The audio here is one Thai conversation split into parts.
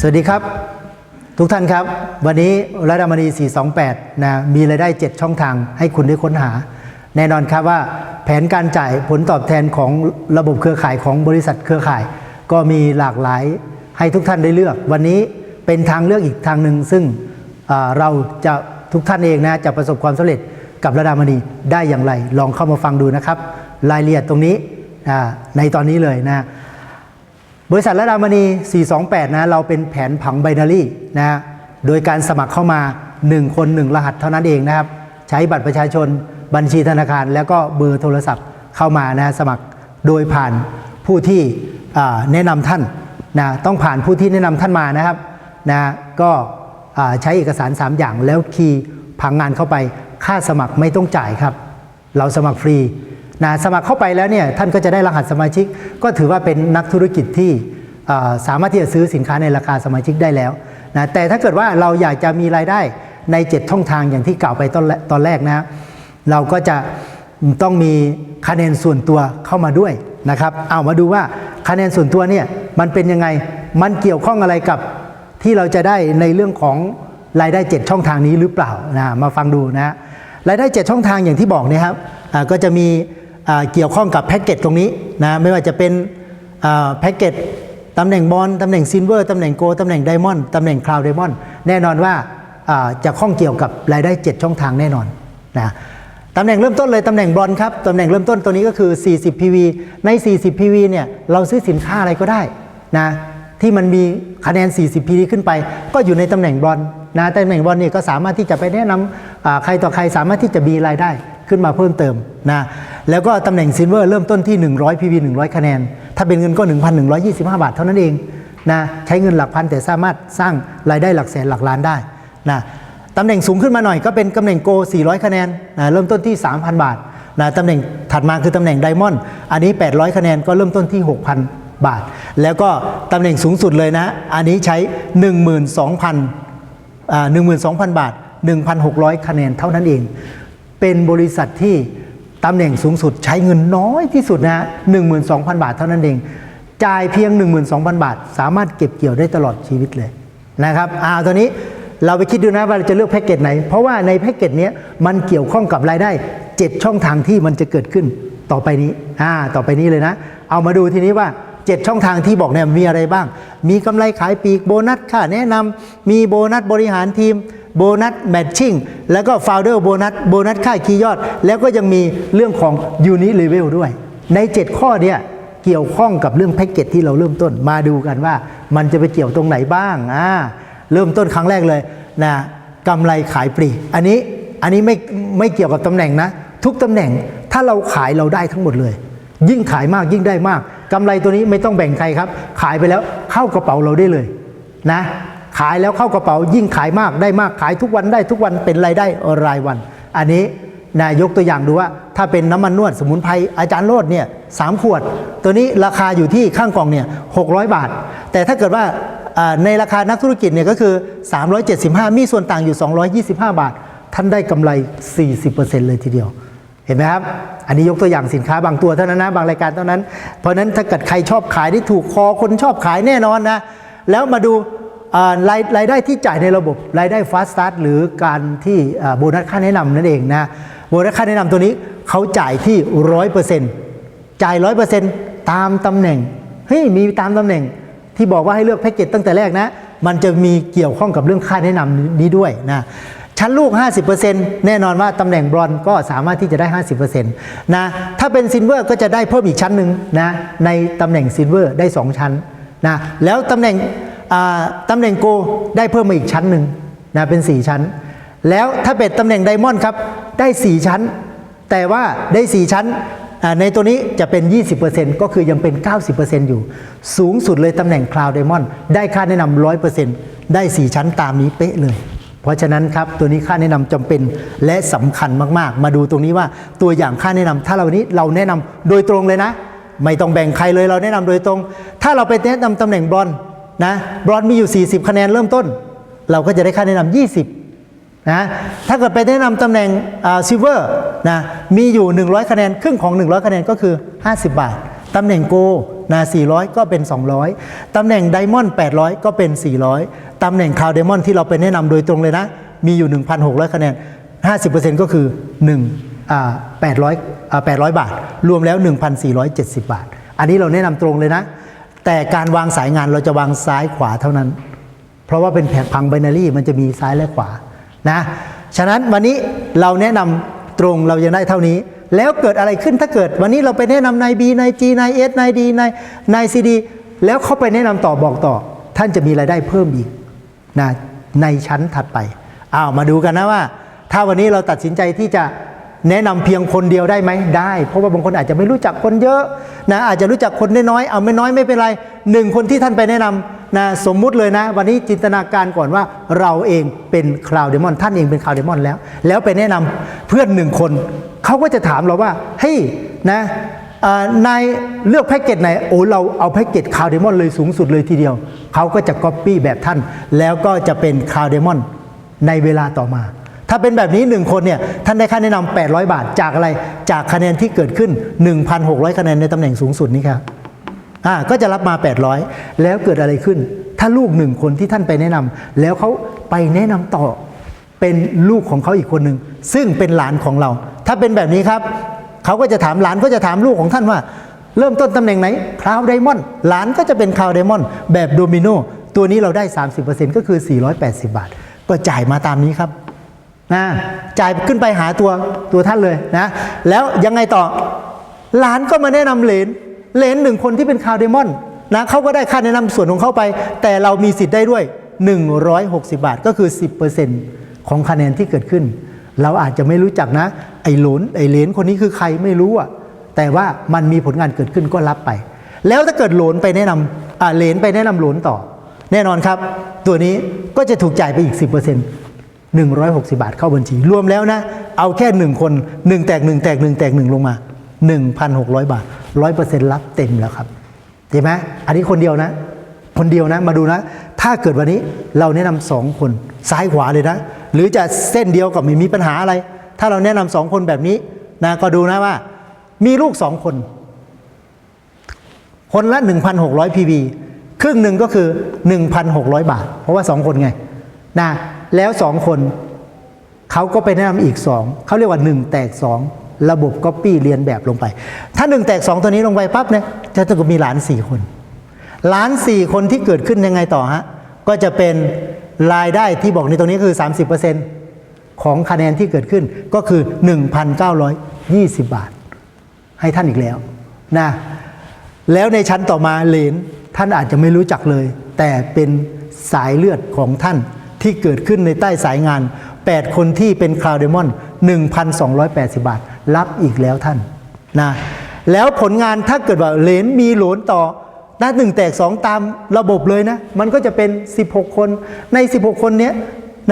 สวัสดีครับ ทุกท่านครับ วันนี้ระดมณี 428 นะมีรายได้ 7 ช่องทางให้คุณได้ค้นหา แน่นอนครับว่าแผนการจ่ายผลตอบแทนของระบบเครือข่ายของบริษัทเครือข่าย ก็มีหลากหลายให้ทุกท่านได้เลือก วันนี้เป็นทางเลือกอีกทางหนึ่งซึ่งเราจะทุกท่านเองนะจะประสบความสำเร็จกับระดามณีได้อย่างไร ลองเข้ามาฟังดูนะครับ รายละเอียดตรงนี้ในตอนนี้เลยนะ บริษัทระดามณี 428 นะ เราเป็นแผนผังไบนารี่นะ โดยการสมัครเข้ามา 1 คน 1 รหัสเท่านั้นเองนะครับ ใช้บัตรประชาชน บัญชีธนาคาร แล้วก็เบอร์โทรศัพท์เข้ามานะสมัคร โดยผ่านผู้ที่แนะนำท่านนะ ต้องผ่านผู้ที่แนะนำท่านมานะครับนะ ก็ใช้เอกสาร 3 อย่างแล้วคีย์ผังงานเข้าไป ค่าสมัครไม่ต้องจ่ายครับ เราสมัครฟรี นะสมัครเข้าไปแล้วเนี่ยท่านก็จะได้รหัสสมาชิก ก็ถือว่าเป็นนักธุรกิจที่สามารถที่จะซื้อสินค้าในราคาสมาชิกได้แล้วนะแต่ถ้าเกิดว่าเราอยากจะมีรายได้ใน 7 ช่องทางอย่างที่กล่าวไปตอนแรตอนแรกนะเราก็จะต้องมีคะแนนส่วนตัวเข้ามาด้วยนะครับ เอามาดูว่าคะแนนส่วนตัวเนี่ยมันเป็นยังไงมันเกี่ยวข้องอะไรกับที่เราจะได้ในเรื่องของรายได้ 7 ช่องทางนี้หรือเปล่านะมาฟังดูนะรายได้ 7 ช่องทางอย่างที่บอกเนะครับก็จะมี เกี่ยวข้องกับแพ็กเกจตรงนี้นะไม่ว่าจะเป็นแพ็กเกจตำแหน่งบอลตำแหน่งซิลเวอร์ตำแหน่งโกตำแหน่งไดมอนด์ตำแหน่งคลาวด์ไดมอนด์แน่นอนว่าจะข้องเกี่ยวกับรายได้ 7 ช่องทางแน่นอนนะตำแหน่งเริ่มต้นเลยตำแหน่งบอลครับตำแหน่งเริ่มต้นตัวนี้ก็คือ 40 PV ใน 40 PV เนี่ยเราซื้อสินค้าอะไรก็ได้นะที่มันมีคะแนน 40 PV ขึ้นไป ก็อยู่ในตำแหน่งบอลนะตำแหน่งบอลเนี่ยก็สามารถที่จะไปแนะนำใครต่อใครสามารถที่จะมีรายได้ ขึ้นมาเพิ่มเติมนะแล้วก็ตำแหน่งซิลเวอร์เริ่มต้นที่ 100 PV 100 คะแนน ถ้าเป็นเงินก็ 1,125 บาทเท่านั้นเองนะใช้เงินหลักพันแต่สามารถสร้างรายได้หลักแสนหลักล้านได้นะตำแหน่งสูงขึ้นมาหน่อยก็เป็นตำแหน่งโก 400 คะแนนนะเริ่มต้นที่ 3,000 บาทนะตำแหน่งถัดมาคือตำแหน่งไดมอนด์อันนี้ 800 คะแนนก็เริ่มต้นที่ 6,000 บาท แล้วก็ตำแหน่งสูงสุดเลยนะ อันนี้ใช้ 12,000อ่า12,000 บาท 1,600 คะแนนเท่านั้นเอง เป็นบริษัทที่ตำแหน่งสูงสุดใช้เงินน้อยที่สุดนะฮะ12,000 บาทเท่านั้นเอง จ่ายเพียง 12,000 บาท สามารถเก็บเกี่ยวได้ตลอดชีวิตเลยนะครับอ่าตัวนี้เราไปคิดดูนะว่าเราจะเลือกแพ็กเกจไหน เพราะว่าในแพ็กเกจนี้มันเกี่ยวข้องกับรายได้ 7 ช่องทางที่มันจะเกิดขึ้นต่อไปนี้อ่าต่อไปนี้เลยนะ เอามาดูทีนี้ว่า 7 ช่องทางที่บอกเนี่ยมีอะไรบ้าง มีกำไรขายปีกโบนัสค่าแนะนำมีโบนัสบริหารทีมโบนัสแมทชิ่งแล้วก็ฟาวเดอร์โบนัสโบนัสค่าคีย์ยอด แล้วก็ยังมีเรื่องของยูนิเลเวลด้วย ใน 7 ข้อเนี่ยเกี่ยวข้องกับเรื่องแพ็กเกจที่เราเริ่มต้นมาดูกันว่า มันจะไปเกี่ยวตรงไหนบ้างอ่าเริ่มต้นครั้งแรกเลยนะกำไรขายปลีกอันนี้อันนี้ไม่ไม่เกี่ยวกับตำแหน่งนะ ทุกตำแหน่งถ้าเราขายเราได้ทั้งหมดเลย ยิ่งขายมากยิ่งได้มากกำไรตัวนี้ไม่ต้องแบ่งใครครับ ขายไปแล้วเข้ากระเป๋าเราได้เลยนะ ขายแล้วเข้ากระเป๋ายิ่งขายมากได้มากขายทุกวันได้ทุกวันเป็นรายได้รายวัน อันนี้นายกตัวอย่างดูว่าถ้าเป็นน้ำมันนวดสมุนไพรอาจารย์โรดเนี่ยสามขวด ตัวนี้ราคาอยู่ที่ข้างกล่องเนี่ยหกบาท แต่ถ้าเกิดว่าในราคานักธุรกิจเนี่ยก็คือ 375 มีส่วนต่างอยู่ 225 บาท ท่านได้กำไร 40%เลยทีเดียวเห็นไหมครับ อันนี้ยกตัวอย่างสินค้าบางตัวเท่านั้นนะบางรายการเท่านั้น เพราะนั้นถ้าเกิดใครชอบขายได้ถูกคอคนชอบขายแน่นอนนะ แล้วมาดู รายรายได้ที่จ่ายในระบบรายได้ฟาสต์ a าร์หรือการที่โบนัสค่าแนะนำนั่นเองนะโบนัสค่าแนะนำตัวนี้เขาจ่ายที่ร้อยเปอร์เซ็นต์จ่ายร้อยเปอร์เซ็นต์ตามตำแหน่งเฮ้ยมีตามตำแหน่งที่บอกว่าให้เลือกแพ็กเกจตั้งแต่แรกนะ มันจะมีเกี่ยวข้องกับเรื่องค่าแนะนำนี้ด้วยนะชั้นลูก 50%แน่นอนว่าตำแหน่งบรอนซ์ก็สามารถที่จะได้ 50%นะถ้าเป็นซิลเวอร์ก็จะได้เพิ่มอีกชั้นหนึ่งนะในตำแหน่งซิลเวอร์ได้ 2 ชั้นนะแล้วตำแหน่ง ตำแหน่งโกได้เพิ่มมาอีกชั้นหนึ่งนะเป็น 4 ชั้น แล้วถ้าเป็นตำแหน่งไดมอนด์ครับได้ 4 ชั้น แต่ว่าได้ 4 ชั้นในตัวนี้จะเป็น 20%ก็คือยังเป็น 90%อยู่ สูงสุดเลยตำแหน่งคลาวด์ไดมอนด์ได้ค่าแนะนำ100%ได้ 4 ชั้นตามนี้เป๊ะเลย เพราะฉะนั้นครับตัวนี้ค่าแนะนำจำเป็นและสำคัญมากๆ มาดูตรงนี้ว่าตัวอย่างค่าแนะนำถ้าเราวันนี้เราแนะนำโดยตรงเลยนะ ไม่ต้องแบ่งใครเลยเราแนะนำโดยตรง ถ้าเราไปแนะนำตำแหน่งบรอนซ์ นะบรอนซ์มีอยู่ 40 คะแนนเริ่มต้น เราก็จะได้ค่าแนะนำ20นะถ้าเกิดไปแนะนำตำแหน่งซิลเวอร์นะมีอยู่ 100 คะแนน ครึ่งของ 100 คะแนนก็คือ 50 บาทตำแหน่งโกนะ400 ก็เป็น 200 ตำแหน่งไดมอนด์800 ก็เป็น 400 ตำแหน่งคาวไดมอนด์ที่เราไปแนะนำโดยตรงเลยนะ มีอยู่ 1,600 คะแนน 50%ก็คือ1อ่า800อ่า800 บาท รวมแล้ว 1,470 บาท อันนี้เราแนะนำตรงเลยนะ แต่การวางสายงานเราจะวางซ้ายขวาเท่านั้น เพราะว่าเป็นแผงพังไบนารี่มันจะมีซ้ายและขวานะฉะนั้นวันนี้เราแนะนำตรงเรายังได้เท่านี้ แล้วเกิดอะไรขึ้นถ้าเกิด วันนี้เราไปแนะนำนายบีนายจีนายเอสนายดีนายนายซีดีแล้วเขาไปแนะนำต่อบอกต่อ ท่านจะมีรายได้เพิ่มอีกนะในชั้นถัดไปอ้าวมาดูกันนะว่า ถ้าวันนี้เราตัดสินใจที่จะ แนะนำเพียงคนเดียวได้ไหมได้ เพราะว่าบางคนอาจจะไม่รู้จักคนเยอะนะอาจจะรู้จักคนน้อยๆเอาไม่น้อยไม่เป็นไรหนึ่งคนที่ท่านไปแนะนำนะสมมุติเลยนะ วันนี้จินตนาการก่อนว่าเราเองเป็นคลาวเดมอนท่านเองเป็นคลาวเดมอนแล้ว แล้วไปแนะนำเพื่อนหนึ่งคนเขาก็จะถามเราว่าเฮ้ยนะนายเลือกแพ็กเกจไหนโอ้เราเอาแพ็กเกจคาวเดมอนเลยสูงสุดเลยทีเดียวเขาก็จะก๊อปปี้แบบท่าน แล้วก็จะเป็นคาวเดมอนในเวลาต่อมา ถ้าเป็นแบบนี้ 1 คนเนี่ยท่านได้ค่าแนะนำ800 บาทจากอะไรจากคะแนนที่เกิดขึ้น 1,600 คะแนนในตำแหน่งสูงสุดนี้ครับอ่าก็จะรับมา 800 แล้วเกิดอะไรขึ้น ถ้าลูกหนึ่งคนที่ท่านไปแนะนำแล้วเขาไปแนะนำต่อเป็นลูกของเขาอีกคนหนึ่งซึ่งเป็นหลานของเรา ถ้าเป็นแบบนี้ครับเขาก็จะถามหลานก็จะถามลูกของท่านว่า เริ่มต้นตำแหน่งไหนคลาวไดมอนด์หลานก็จะเป็นคลาวไดมอนด์แบบโดมิโนตัวนี้เราได้ 30%ก็คือ 480 บาท ก็จ่ายมาตามนี้ครับ นะจ่ายขึ้นไปหาตัวตัวท่านเลยนะ แล้วยังไงต่อหลานก็มาแนะนำเหลนเหลนหนึ่งคนที่เป็นคาวเดมอนนะเขาก็ได้ค่าแนะนำส่วนของเขาไป แต่เรามีสิทธิ์ได้ด้วย 160 บาทก็คือ 10%ของคะแนนที่เกิดขึ้น เราอาจจะไม่รู้จักนะ ไอ้หลนไอ้เหลนคนนี้คือใครไม่รู้อะแต่ว่ามันมีผลงานเกิดขึ้นก็รับไป แล้วถ้าเกิดหลนไปแนะนำอ่าเหลนไปแนะนำหลนต่อ แน่นอนครับ ตัวนี้ก็จะถูกจ่ายไปอีก 10% 160 บาทเข้าบัญชี รวมแล้วนะ เอาแค่หนึ่งคนหนึ่งแตกหนึ่งแตกหนึ่งแตกหนึ่งลงมา 1,600 บาท 100%รับเต็มแล้วครับเห็นไหมอันนี้คนเดียวนะ คนเดียวนะมาดูนะ ถ้าเกิดวันนี้เราแนะนำสองคนซ้ายขวาเลยนะ หรือจะเส้นเดียวกับไม่มีปัญหาอะไร ถ้าเราแนะนำสองคนแบบนี้นะก็ดูนะว่า มีลูกสองคน คนละ 1,600 PV ครึ่งหนึ่งก็คือ 1,600 บาท เพราะว่า 2 คนไงนะ แล้ว2คนเขาก็ไปแนะนำอีก2เขาเรียกว่า1แตก2ระบบก๊อปปี้เรียนแบบลงไป ถ้า1แตก2ตัวนี้ลงไปปั๊บเนี่ยจะต้องมีหลาน4คนหลาน4คนที่เกิดขึ้นยังไงต่อฮะก็จะเป็นรายได้ที่บอกในตรงนี้คือ 30%ของคะแนนที่เกิดขึ้นก็คือ 1,920 บาท ให้ท่านอีกแล้วนะแล้วในชั้นต่อมาเลนท่านอาจจะไม่รู้จักเลย แต่เป็นสายเลือดของท่าน ที่เกิดขึ้นในใต้สายงาน 8 คนที่เป็นคลาวเดมอน 1,280 บาท รับอีกแล้วท่านนะแล้วผลงานถ้าเกิดว่าเลนมีโหลนต่อหน้าหนึ่งแตก2ตามระบบเลยนะ มันก็จะเป็น 16 คนใน 16 คนเนี้ย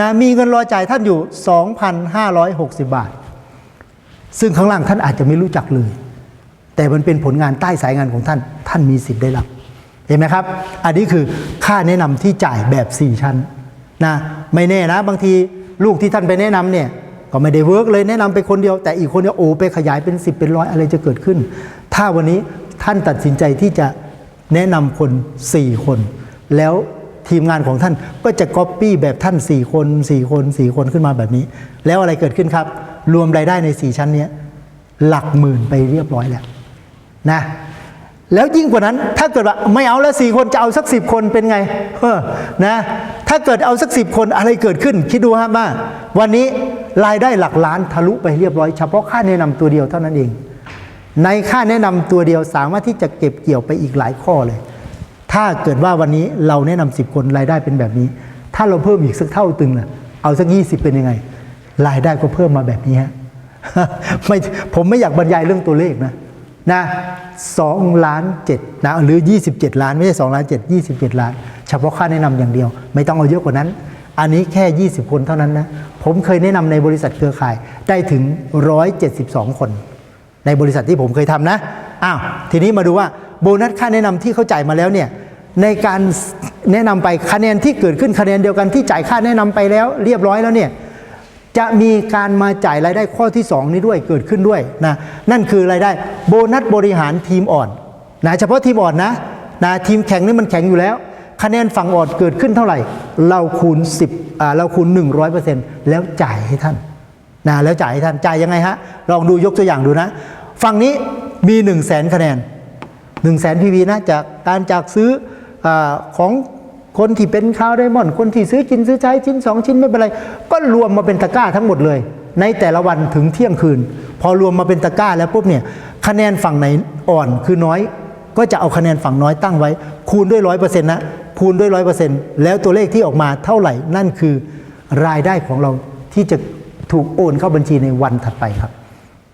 นะมีเงินรอจ่ายท่านอยู่ 2,560 บาท ซึ่งข้างล่างท่านอาจจะไม่รู้จักเลย แต่มันเป็นผลงานใต้สายงานของท่าน ท่านมีสิทธิ์ได้รับ เห็นไหมครับ อันนี้คือค่าแนะนำที่จ่ายแบบ 4 ชั้น นะไม่แน่นะบางทีลูกที่ท่านไปแนะนำเนี่ยก็ไม่ได้เวิร์กเลยแนะนำไปคนเดียวแต่อีกคนเดียโอ้ไปขยายเป็น 10 เป็นร้อยอะไรจะเกิดขึ้น ถ้าวันนี้ท่านตัดสินใจที่จะแนะนำคน 4 คน แล้วทีมงานของท่านก็จะก๊อปปี้แบบท่าน 4 คน 4 คน 4 คนขึ้นมาแบบนี้ แล้วอะไรเกิดขึ้นครับ รวมรายได้ใน 4 ชั้นเนี้ยหลักหมื่นไปเรียบร้อยแล้วนะ แล้วยิ่งกว่านั้น ถ้าเกิดว่าไม่เอาแล้วสี่คนจะเอาสักสิบคนเป็นไงเออนะถ้าเกิดเอาสักสิบคนอะไรเกิดขึ้น คิดดูฮะว่าวันนี้รายได้หลักล้านทะลุไปเรียบร้อยเฉพาะค่าแนะนำตัวเดียวเท่านั้นเอง ในค่าแนะนำตัวเดียวสามารถที่จะเก็บเกี่ยวไปอีกหลายข้อเลย ถ้าเกิดว่าวันนี้เราแนะนำสิบคนรายได้เป็นแบบนี้ ถ้าเราเพิ่มอีกสักเท่าตึงน่ะเอาสักยี่สิบเป็นยังไง รายได้ก็เพิ่มมาแบบนี้ฮะไม่ผมไม่อยากบรรยายเรื่องตัวเลขนะนะ สองล้านเจ็ดนะหรือ 27 ล้าน ไม่ใช่2ล้านเจ็ดยี่สิบเจ็ดล้าน เฉพาะค่าแนะนำอย่างเดียว ไม่ต้องเอาเยอะกว่านั้น อันนี้แค่ 20 คนเท่านั้นนะ ผมเคยแนะนำในบริษัทเครือข่ายได้ถึง 172 คน ในบริษัทที่ผมเคยทำนะอ้าวทีนี้มาดูว่าโบนัสค่าแนะนำที่เขาจ่ายมาแล้วเนี่ยในการแนะนำไปคะแนนที่เกิดขึ้นคะแนนเดียวกันที่จ่ายค่าแนะนำไปแล้ว เรียบร้อยแล้วเนี่ย จะมีการมาจ่ายรายได้ข้อที่ 2 นี้ด้วยเกิดขึ้นด้วยนะนั่นคือรายได้โบนัสบริหารทีมอ่อนนะเฉพาะทีมอ่อนนะนะทีมแข็งนี่มันแข็งอยู่แล้ว คะแนนฝั่งอ่อนเกิดขึ้นเท่าไหร่ เราคูณ 10อ่าเราคูณ 100%แล้วจ่ายให้ท่านนะแล้วจ่ายให้ท่านจ่ายยังไงฮะลองดูยกตัวอย่างดูนะ ฝั่งนี้มี 1 0 0 0 0แสนคะแนน 1 0 0 0 0แสนพีวีนะจากการจากซื้ออของ คนที่เป็นคาวไดมอนด์คนที่ซื้อกินซื้อใช้ชิ้น2ชิ้นไม่เป็นไร ก็รวมมาเป็นตะกร้าทั้งหมดเลย ในแต่ละวันถึงเที่ยงคืน พอรวมมาเป็นตะกร้าแล้วปุ๊บเนี่ยคะแนนฝั่งไหนอ่อนคือน้อย ก็จะเอาคะแนนฝั่งน้อยตั้งไว้ คูณด้วยร้อยเปอร์เซ็นต์นะคูณด้วยร้อยเปอร์เซ็นต์แล้วตัวเลขที่ออกมาเท่าไหร่นั่นคือรายได้ของเราที่จะถูกโอนเข้าบัญชีในวันถัดไปครับ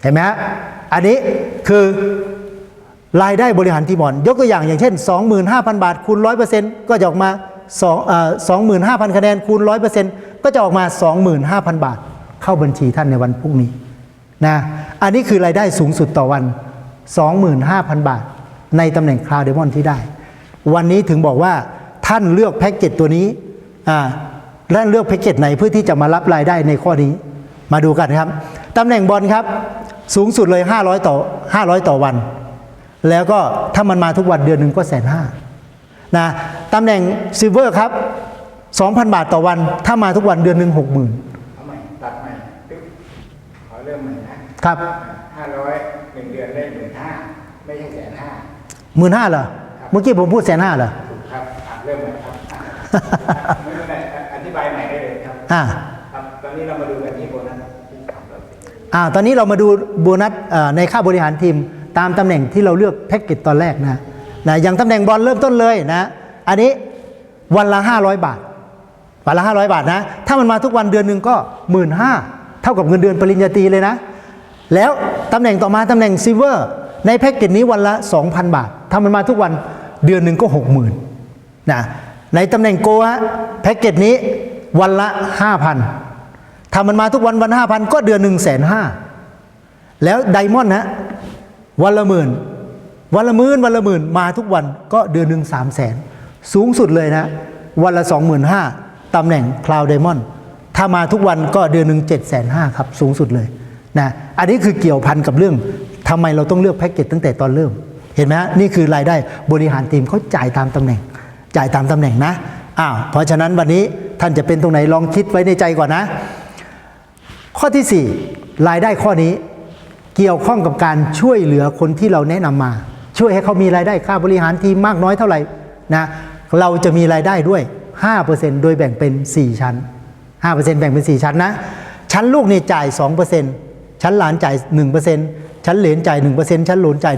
เห็นไหมฮะอันนี้คือรายได้บริหารทีมอ่อนยกตัวอย่างอย่างเช่น 25,000 บาทคูณ100%ก็จะออกมา 2เอ่อ25,000คะแนนคูณ100%ก็จะออกมา25,000บาท เข้าบัญชีท่านในวันพรุ่งนี้นะอันนี้คือรายได้สูงสุดต่อวัน 25,000 บาท ในตำแหน่งคลาวเดมอนที่ได้ วันนี้ถึงบอกว่าท่านเลือกแพ็กเกจตัวนี้อ่าและเลือกแพ็กเกจไหนเพื่อที่จะมารับรายได้ในข้อนี้ มาดูกันครับตำแหน่งบอลครับสูงสุดเลย 500 ต่อ 500 ต่อวัน แล้วก็ถ้ามันมาทุกวันเดือนหนึ่งก็แสนห้า นะตำแหน่งซิลเวอร์ครับ 2,000 บาทต่อวัน ถ้ามาทุกวันเดือนหนึ่ง60,000เอาใหม่ตัดใหม่ตึ๊บขอเริ่มใหม่นะครับห้าร้อยหนึ่งเดือนได้หมื่นห้าไม่ใช่แสนห้าหมื่นห้าเหรอ เมื่อกี้ผมพูดแสนห้าเหรอถูกครับอะเริ่มใหม่ครับไม่เป็นไรอธิบายใหม่ได้เลยครับอ่าครับตอนนี้เรามาดูกันที่โบนัสที่ถามเราสิอ่าตอนนี้เรามาดูโบนัสเอ่อในค่าบริหารทีมตามตำแหน่งที่เราเลือกแพ็กเกจตอนแรกนะ นะอย่างตำแหน่งบอลเริ่มต้นเลยนะอันนี้วันละ 500 บาท วันละ 500 บาทนะ ถ้ามันมาทุกวันเดือนหนึ่งก็หมื่นห้าเท่ากับเงินเดือนปริญญาตรีเลยนะ แล้วตำแหน่งต่อมาตำแหน่งซิเวอร์ในแพ็กเกจนี้วันละ 2,000 บาทถ้ามันมาทุกวันเดือนหนึ่งก็ 60,000นะในตำแหน่งโกฮะแพ็กเกจนี้วันละ 5,000ถ้ามันมาทุกวันวัน 5,000 ก็เดือนหนึ่งแสนห้าแล้วไดมอนด์นะวันละหมื่น วันละหมื่นวันละหมื่นมาทุกวันก็เดือนหนึ่งสามแสนสูงสุดเลยนะ วันละสองหมื่นห้าตำแหน่งคลาวด์ไดมอนด์ถ้ามาทุกวันก็เดือนหนึ่งเจ็ดแสนห้าครับ สูงสุดเลยนะอันนี้คือเกี่ยวพันกับเรื่องทำไมเราต้องเลือกแพ็กเกจตั้งแต่ตอนเริ่ม เห็นไหมฮะนี่คือรายได้บริหารทีมเขาจ่ายตามตำแหน่ง จ่ายตามตำแหน่งนะอ้าวเพราะฉะนั้นวันนี้ท่านจะเป็นตรงไหนลองคิดไว้ในใจก่อนนะ ข้อที่ 4 รายได้ข้อนี้เกี่ยวข้องกับการช่วยเหลือคนที่เราแนะนำมา ช่วยให้เขามีรายได้ค่าบริหารทีมมากน้อยเท่าไหร่นะเราจะมีรายได้ด้วย 5%โดยแบ่งเป็น 4 ชั้น 5%แบ่งเป็น 4 ชั้นนะ ชั้นลูกนี่จ่าย 2%ชั้นหลานจ่าย 1%ชั้นเหลนจ่าย 1%ชั้นหลนจ่าย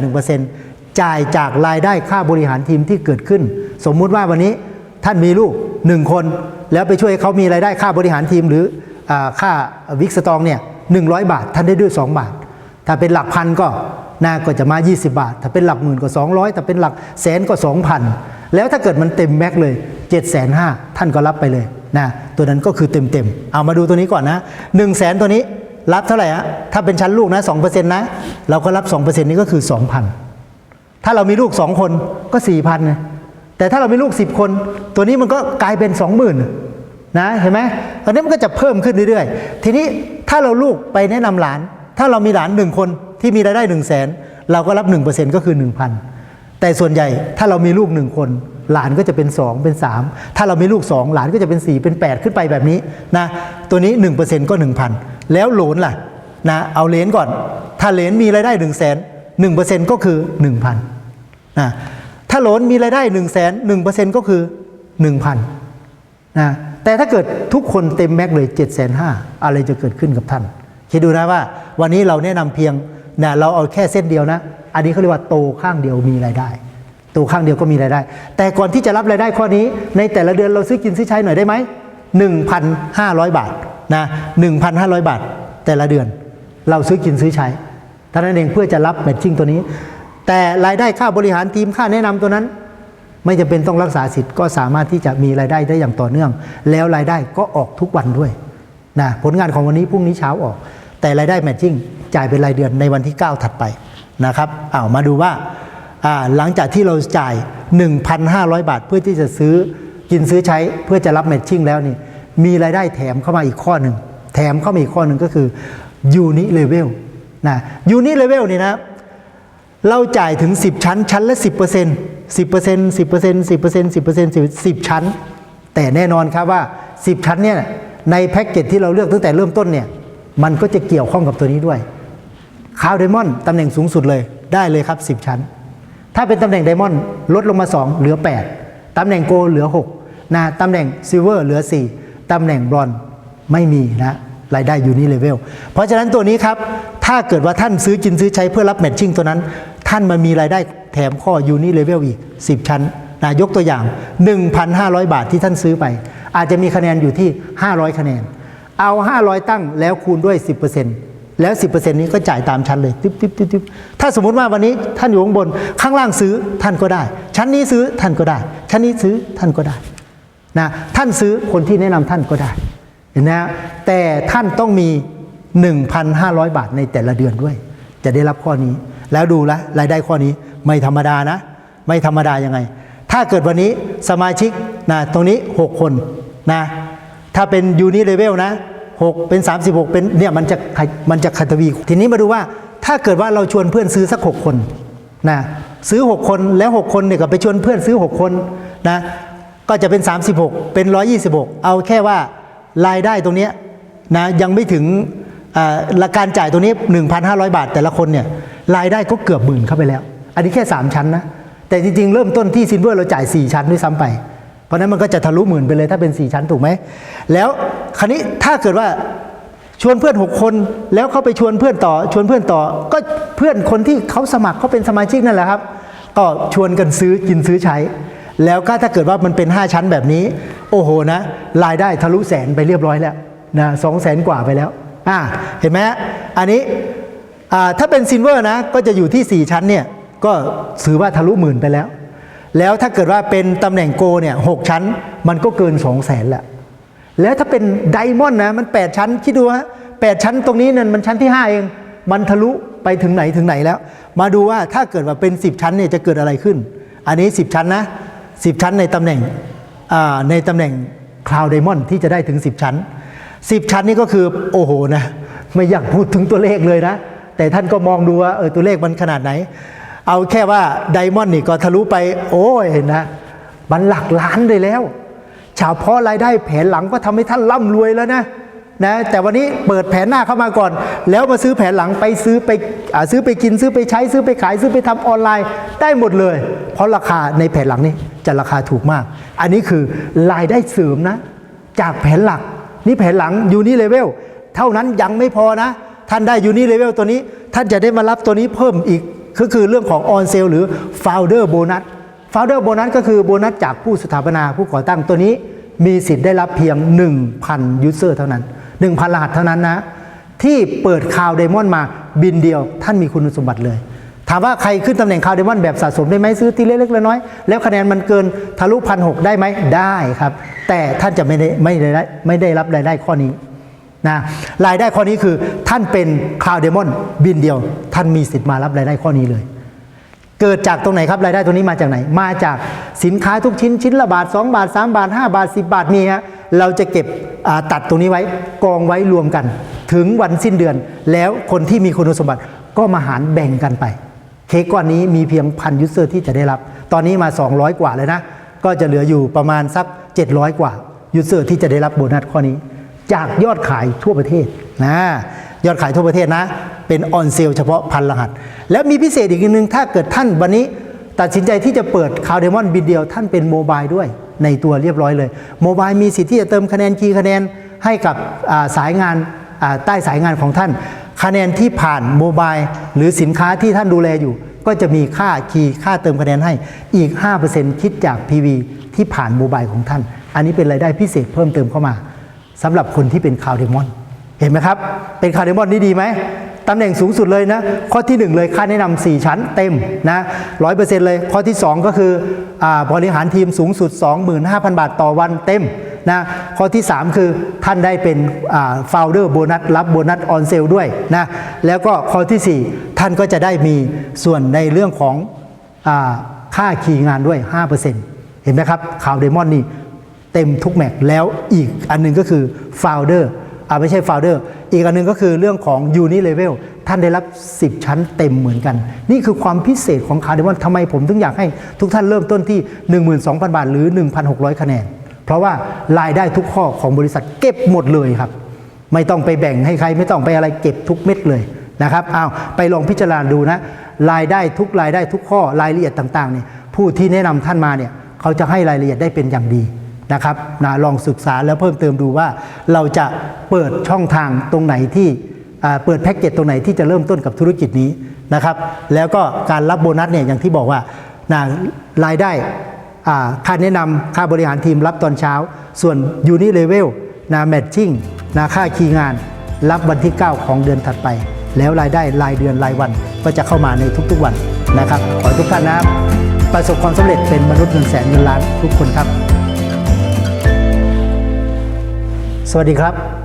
1%จ่ายจากรายได้ค่าบริหารทีมที่เกิดขึ้น สมมุติว่าวันนี้ท่านมีลูก 1 คน แล้วไปช่วยให้เขามีรายได้ค่าบริหารทีมหรืออค่าวิกสตองเนี่ยหนึ่งบาท ท่านได้ด้วย 2 บาท ถ้าเป็นหลักพันก็ น่าก็จะมา 20 บาท ถ้าเป็นหลักหมื่นก็ 200 ถ้าเป็นหลักแสนก็ 2,000 แล้วถ้าเกิดมันเต็มแม็กเลย 7 5 0 0 0ท่านก็รับไปเลยนะตัวนั้นก็คือเต็มเต็มเอามาดูตัวนี้ก่อนนะ1 0 0 0 0แสนตัวนี้รับเท่าไหร่ฮะถ้าเป็นชั้นลูกนะ2%นะ เราก็รับ 2%นี้ก็คือ 2,000 ถ้าเรามีลูก 2 คนก็ 4,000นะแต่ถ้าเรามีลูก 10 คน ตัวนี้มันก็กลายเป็น 20,000นะเห็นไหมตอนนี้มันก็จะเพิ่มขึ้นเรื่อยๆ ทีนี้ถ้าเราลูกไปแนะนำหลาน ถ้าเรามีหลานหนึ่งคน ที่มีรายได้ 1 0 0 0 0แสนเราก็รับ 1%ก็คือ 1,000 แต่ส่วนใหญ่ถ้าเรามีลูกหนึ่งคน หลานก็จะเป็น 2 เป็น 3 ถ้าเรามีลูก 2 หลานก็จะเป็น 4 เป็น 8 ขึ้นไปแบบนี้นะตัวนี้ 1%ก็ 1,000 แล้วโหลนล่ะนะเอาเลนก่อน ถ้าเลนมีรายได้ 1 0 0 0 0แสน1%ก็คือ 1,000นะถ้าโหลนมีรายได้ 1 0 0 0 0แสน1%ก็คือ 1,000นะแต่ถ้าเกิดทุกคนเต็มแม็กเลย7 5 0 0 0อะไรจะเกิดขึ้นกับท่าน คิดดูนะว่าวันนี้เราแนะนำเพียง นะเราเอาแค่เส้นเดียวนะ อันนี้เขาเรียกว่าโตข้างเดียวมีรายได้ โตข้างเดียวก็มีรายได้ แต่ก่อนที่จะรับรายได้ข้อนี้ ในแต่ละเดือนเราซื้อกินซื้อใช้หน่อยได้ไหม1,500 บาทนะ1,500 บาท แต่ละเดือนเราซื้อกินซื้อใช้เท่านั้นเองเพื่อจะรับแมทชิ่งตัวนี้ แต่รายได้ค่าบริหารทีมค่าแนะนำตัวนั้น ไม่จำเป็นต้องรักษาสิทธิ์ก็สามารถที่จะมีรายได้ได้อย่างต่อเนื่อง แล้วรายได้ก็ออกทุกวันด้วยนะผลงานของวันนี้พรุ่งนี้เช้าออก แต่รายได้แมทชิ่งจ่ายเป็นรายเดือนในวันที่ 9 ถัดไปนะครับอ้าวมาดูว่าหลังจากที่เราจ่าย 1,500 บาทเพื่อที่จะซื้อกินซื้อใช้เพื่อจะรับแมทชิ่งแล้วนี่มีรายได้แถมเข้ามาอีกข้อหนึ่งแถมเข้ามาอีกข้อหนึ่งก็คือยูนิเลเวลนะยูนิเลเวลนี่นะเราจ่ายถึง 10 ชั้น ชั้นละ 10% 10% 10% 10% 10% 10ชั้น แต่แน่นอนครับว่า 10 ชั้นเนี่ยในแพ็กเกจที่เราเลือกตั้งแต่เริ่มต้นเนี่ย มันก็จะเกี่ยวข้องกับตัวนี้ด้วยคาวไดมอนด์ตำแหน่งสูงสุดเลยได้เลยครับ 10 ชั้น ถ้าเป็นตำแหน่งไดมอนด์ลดลงมา 2 เหลือ 8ตำแหน่งโกลเหลือ6นะตำแหน่งซิลเวอร์เหลือ 4ตำแหน่งบรอนซ์ไม่มีนะรายได้อยู่นี่เลเวลเพราะฉะนั้นตัวนี้ครับ ถ้าเกิดว่าท่านซื้อกินซื้อใช้เพื่อรับแมทชิ่งตัวนั้น ท่านมามีรายได้แถมข้อยูนิเลเวลอีก 10 ชั้นนะยกตัวอย่าง 1,500 บาทที่ท่านซื้อไป อาจจะมีคะแนนอยู่ที่ 500 คะแนน เอา 500 ตั้งแล้วคูณด้วย 10%แล้ว 10%นี้ก็จ่ายตามชั้นเลยติ๊บติ๊บติ๊บติ๊บถ้าสมมุติว่าวันนี้ท่านอยู่ข้างบนข้างล่างซื้อท่านก็ได้ ชั้นนี้ซื้อท่านก็ได้ ชั้นนี้ซื้อท่านก็ได้นะท่านซื้อคนที่แนะนำท่านก็ได้เห็นนะฮะแต่ท่านต้องมี 1,500 บาทในแต่ละเดือนด้วย จะได้รับข้อนี้ แล้วดูลวรายได้ข้อนี้ไม่ธรรมดานะ ไม่ธรรมดายังไง ถ้าเกิดวันนี้สมาชิกนะตรงนี้ 6 คนนะ ถ้าเป็นยูนิเลเวลนะ 6 เป็น 36 เป็นเนี่ยมันจะมันจะคัตวีทีนี้มาดูว่าถ้าเกิดว่าเราชวนเพื่อนซื้อสัก 6 คนนะซื้อ 6 คนแล้ว 6 คนเนี่ยก็ไปชวนเพื่อนซื้อ 6 คนนะก็จะเป็น 36 เป็น 126 เอาแค่ว่ารายได้ตรงเนี้ยนะยังไม่ถึงอ่าละการจ่ายตรงนี้ 1,500 บาทแต่ละคนเนี่ยรายได้ก็เกือบหมื่นเข้าไปแล้ว อันนี้แค่ 3 ชั้นนะแต่จริงๆ เริ่มต้นที่ซินเวอร์เราจ่าย 4 ชั้นด้วยซ้ำไป ราะนั้นมันก็จะทะลุหมื่นไปเลยถ้าเป็น 4 ชั้นถูกไหม แล้วคราวนี้ถ้าเกิดว่าชวนเพื่อน 6 คนแล้วเขาไปชวนเพื่อนต่อ ชวนเพื่อนต่อ ก็เพื่อนคนที่เขาสมัครเขาเป็นสมาชิกนั่นแหละครับ ก็ชวนกันซื้อกินซื้อใช้ แล้วก็ถ้าเกิดว่ามันเป็น 5 ชั้นแบบนี้ โอ้โหนะ รายได้ทะลุแสนไปเรียบร้อยแล้วนะสองแสนกว่าไปแล้วอ่าเห็นไหมอันนี้อ่าถ้าเป็นซินเวอร์นะก็จะอยู่ที่ 4 ชั้นเนี่ยก็ถือว่าทะลุหมื่นไปแล้ว แล้วถ้าเกิดว่าเป็นตำแหน่งโกเนี่ยหกชั้น มันก็เกิน 2 0 0แสนละ แล้วถ้าเป็นไดมอนด์นะมัน 8 ชั้น คิดดูฮะแชั้นตรงนี้นั่นมันชั้นที่ 5 เอง มันทะลุไปถึงไหนถึงไหนแล้ว มาดูว่าถ้าเกิดว่าเป็น 10 ชั้นเนี่ยจะเกิดอะไรขึ้น อันนี้ 10 ชั้นนะ 10 ชั้นในตำแหน่งในตำแหน่งคลาวด์ไดมอนด์ที่จะได้ถึง 10 ชั้น 10 ชั้นนี่ก็คือโอ้โหนะไม่อยากพูดถึงตัวเลขเลยนะ แต่ท่านก็มองดูว่าเออตัวเลขมันขนาดไหน เอาแค่ว่าไดมอนด์นี่ก็ทะลุไป โอ้ยนะมันหลักล้านเลยแล้วเฉพาะรายได้แผนหลังก็ทำให้ท่านร่ำรวยแล้วนะนะแต่วันนี้เปิดแผนหน้าเข้ามาก่อน แล้วมาซื้อแผนหลังไปซื้อไปอซื้อไปกินซื้อไปใช้ซื้อไปขายซื้อไปทำออนไลน์ได้หมดเลย เพราะราคาในแผนหลังนี้จะราคาถูกมาก อันนี้คือรายได้เสริมนะ จากแผนหลัก นี่แผนหลังยูนิเลเวลเท่านั้นยังไม่พอนะ ท่านได้ยูนิเลเวลตัวนี้ ท่านจะได้มารับตัวนี้เพิ่มอีก ก็คือเรื่องของออนเซลหรือ Founder Bonus Founder Bonus ก็คือโบนัสจากผู้สถาปนาผู้ก่อตั้งตัวนี้ มีสิทธิ์ได้รับเพียง 1,000ยูเซอร์เท่านั้น 1,000 รหัสเท่านั้นนะ ที่เปิดคาวเดมอนมาบินเดียวท่านมีคุณสมบัติเลยถามว่าใครขึ้นตำแหน่งคาวเดมอนแบบสะสมได้ไหมซื้อทีเล็กๆน้อยๆแล้วคะแนนมันเกินทะลุพันหได้ไหมได้ครับ แต่ท่านจะไม่ได้ไม่ได้ไม่ได้รับรายได้ข้อนี้ นะรายได้ข้อนี้คือท่านเป็นคลาวเดมอนบินเดียว ท่านมีสิทธิ์มารับรายได้ข้อนี้เลย เกิดจากตรงไหนครับรายได้ตัวนี้มาจากไหน มาจากสินค้าทุกชิ้นชิ้นละบาท 2 บาท 3 บาท 5 บาท 10 บาทมีฮะเราจะเก็บตัดตรงนี้ไว้กองไว้รวมกัน ถึงวันสิ้นเดือน แล้วคนที่มีคุณสมบัติก็มาหารแบ่งกันไปเค้กก้อนนี้มีเพียงพันยูเซอร์ที่จะได้รับ ตอนนี้มา 200 กว่าเลยนะ ก็จะเหลืออยู่ประมาณสัก 700 กว่ายูเซอร์ที่จะได้รับโบนัสข้อนี้ จากยอดขายทั่วประเทศนะยอดขายทั่วประเทศนะ เป็นออนเซลเฉพาะพันรหัส แล้วมีพิเศษอีกอันหนึ่งถ้าเกิดท่านวันนี้ตัดสินใจที่จะเปิดคาวเดมอนบินเดียวท่านเป็นโมบายด้วยในตัวเรียบร้อยเลยโมบายมีสิทธิ์ที่จะเติมคะแนนคีย์คะแนนให้กับสายงานใต้สายงานของท่าน คะแนนที่ผ่านโมบายหรือสินค้าที่ท่านดูแลอยู่ ก็จะมีค่าคีย์ค่าเติมคะแนนให้อีก 5%คิดจาก PV ที่ผ่านโมบายของท่าน อันนี้เป็นรายได้พิเศษเพิ่มเติมเข้ามา สำหรับคนที่เป็นคาวเดมอนเห็นไหมครับ เป็นคาวเดมอนนี่ดีไหมตำแหน่งสูงสุดเลยนะ ข้อที่ 1 เลยค่าแนะนำ4ชั้นเต็มนะร้อยเปอร์เซ็นต์เลย ข้อที่ 2 ก็คืออบริหารทีมสูงสุด 25,000 บาทต่อวันเต็มนะข้อที่ 3 คือท่านได้เป็นโฟาวเดอร์โบนัสรับโบนัสออนเซลด้วยนะแล้วก็ข้อทีสี่4 ท่านก็จะได้มีส่วนในเรื่องของอค่าขี่งานด้วย 5%เห็นไหมครับคาวเดมอนนี่ เต็มทุกแม็กแล้วอีกอันหนึงก็คือ Founder อ่าไม่ใช่ Founder อีกอันหนึงก็คือเรื่องของ Uni Level ท่านได้รับ 10 ชั้นเต็มเหมือนกัน นี่คือความพิเศษของคาร์ดิวันทำไมผมถึงอยากให้ทุกท่านเริ่มต้นที่ 12,000 บาท หรือ 1,600 คะแนน เพราะว่ารายได้ทุกข้อของบริษัทเก็บหมดเลยครับ ไม่ต้องไปแบ่งให้ใครไม่ต้องไปอะไรเก็บทุกเม็ดเลยนะครับอ้าวไปลองพิจารณาดูนะ รายได้ทุกรายได้ทุกข้อรายละเอียดต่างๆเนี่ยผู้ที่แนะนำท่านมาเนี่ยเขาจะให้รายละเอียดได้เป็นอย่างดี นะครับนะลองศึกษาแล้วเพิ่มเติมดูว่า เราจะเปิดช่องทางตรงไหนที่เปิดแพ็กเกจตรงไหนที่จะเริ่มต้นกับธุรกิจนี้นะครับแล้วก็การรับโบนัสเนี่ยอย่างที่บอกว่านะรายได้ค่าแนะนำค่าบริหารทีมรับตอนเช้า ส่วนยูนิเลเวลนะแมทชิ่งนะค่าคีย์งาน รับวันที่ 9 ของเดือนถัดไป แล้วรายได้รายเดือนรายวันก็จะเข้ามาในทุกๆวันนะครับ ขอทุกท่านนะครับประสบความสำเร็จเป็นมนุษย์เงินแสนเงินล้านทุกคนครับ สวัสดีครับ